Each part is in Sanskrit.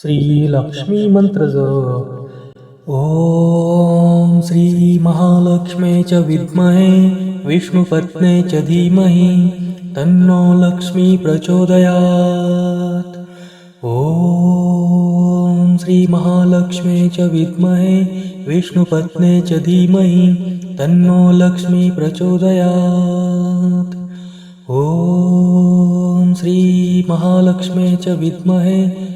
श्रीलक्ष्मी मंत्र ॐ श्रीमहालक्ष्मे च विद्महे विष्णुपत्ने च धीमहि तन्नो लक्ष्मी प्रचोदयात्। ॐ श्रीमहालक्ष्मे च विद्महे विष्णुपत्ने च धीमहि तन्नो लक्ष्मी प्रचोदयात्। ॐ श्रीमहालक्ष्मे च विद्महे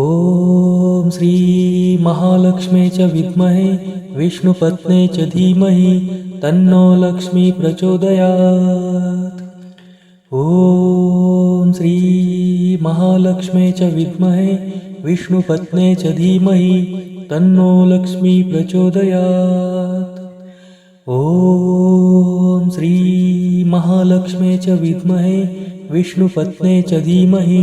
ॐ श्रीमहालक्ष्मे च विद्महे विष्णुपत्ने च धीमहि तन्नो लक्ष्मी प्रचोदयात्। ॐ श्रीमहालक्ष्मे च विद्महे विष्णुपत्ने च धीमहि तन्नो लक्ष्मी प्रचोदयात्। ॐ श्रीमहालक्ष्मे च विद्महे विष्णुपत्ने च धीमहि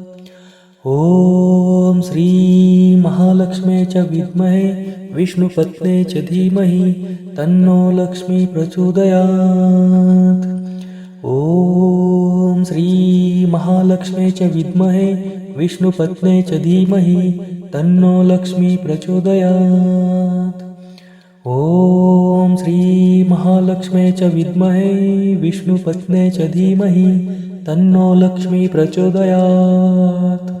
ॐ श्रीमहालक्ष्मे च विद्महे विष्णुपत्ने च धीमहि तन्नो लक्ष्मी प्रचोदयात्। ॐ श्रीमहालक्ष्मे च विद्महे विष्णुपत्ने च धीमहि तन्नो लक्ष्मी प्रचोदयात्। ॐ श्रीमहालक्ष्मे च विद्महे विष्णुपत्ने च धीमहि तन्नो लक्ष्मी प्रचोदयात्।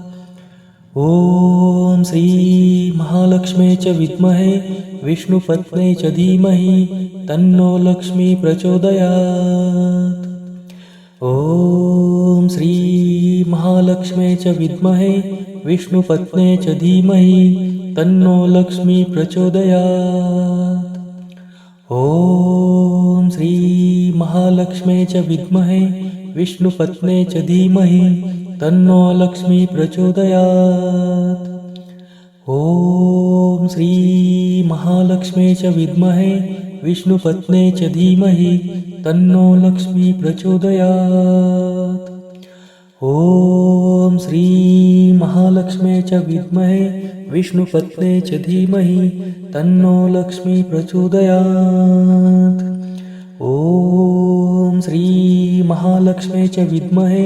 ॐ श्रीमहालक्ष्मे च विद्महे विष्णुपत्ने च धीमहि तन्नो लक्ष्मी प्रचोदयात्। ॐ श्रीमहालक्ष्मे च विद्महे विष्णुपत्ने च धीमहि तन्नो लक्ष्मी प्रचोदयात्। ॐ श्रीमहालक्ष्मे च विद्महे विष्णुपत्ने च धीमहि तन्नो लक्ष्मी प्रचोदयात्। ॐ श्रीमहालक्ष्मे च विद्महे विष्णुपत्ने च धीमहि तन्नो लक्ष्मी प्रचोदयात्। ॐ श्रीमहालक्ष्मे च विद्महे विष्णुपत्ने च धीमहि तन्नो लक्ष्मी प्रचोदयात्। ॐ श्रीमहालक्ष्मे च विद्महे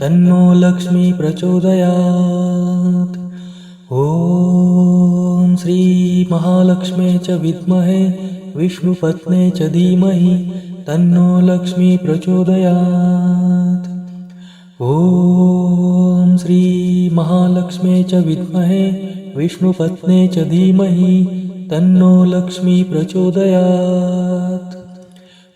तन्नो लक्ष्मी प्रचोदयात्। ॐ श्रीमहालक्ष्मे च विद्महे विष्णुपत्ने च धीमहि तन्नो लक्ष्मी प्रचोदयात्। ॐ श्रीमहालक्ष्मे च विद्महे विष्णुपत्ने च धीमहि तन्नो लक्ष्मी प्रचोदयात्।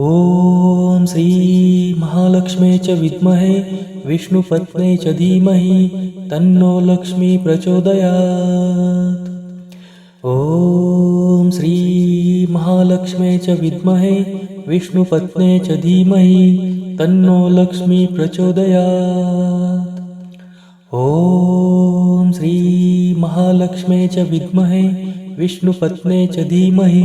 ॐ श्रीमहालक्ष्मे च विद्महे विष्णुपत्ने च धीमहि तन्नो लक्ष्मी प्रचोदयात्। ॐ श्रीमहालक्ष्मे च विद्महे विष्णुपत्ने च धीमहि तन्नो लक्ष्मी प्रचोदयात्। ॐ श्रीमहालक्ष्मे च विद्महे विष्णुपत्ने च धीमहि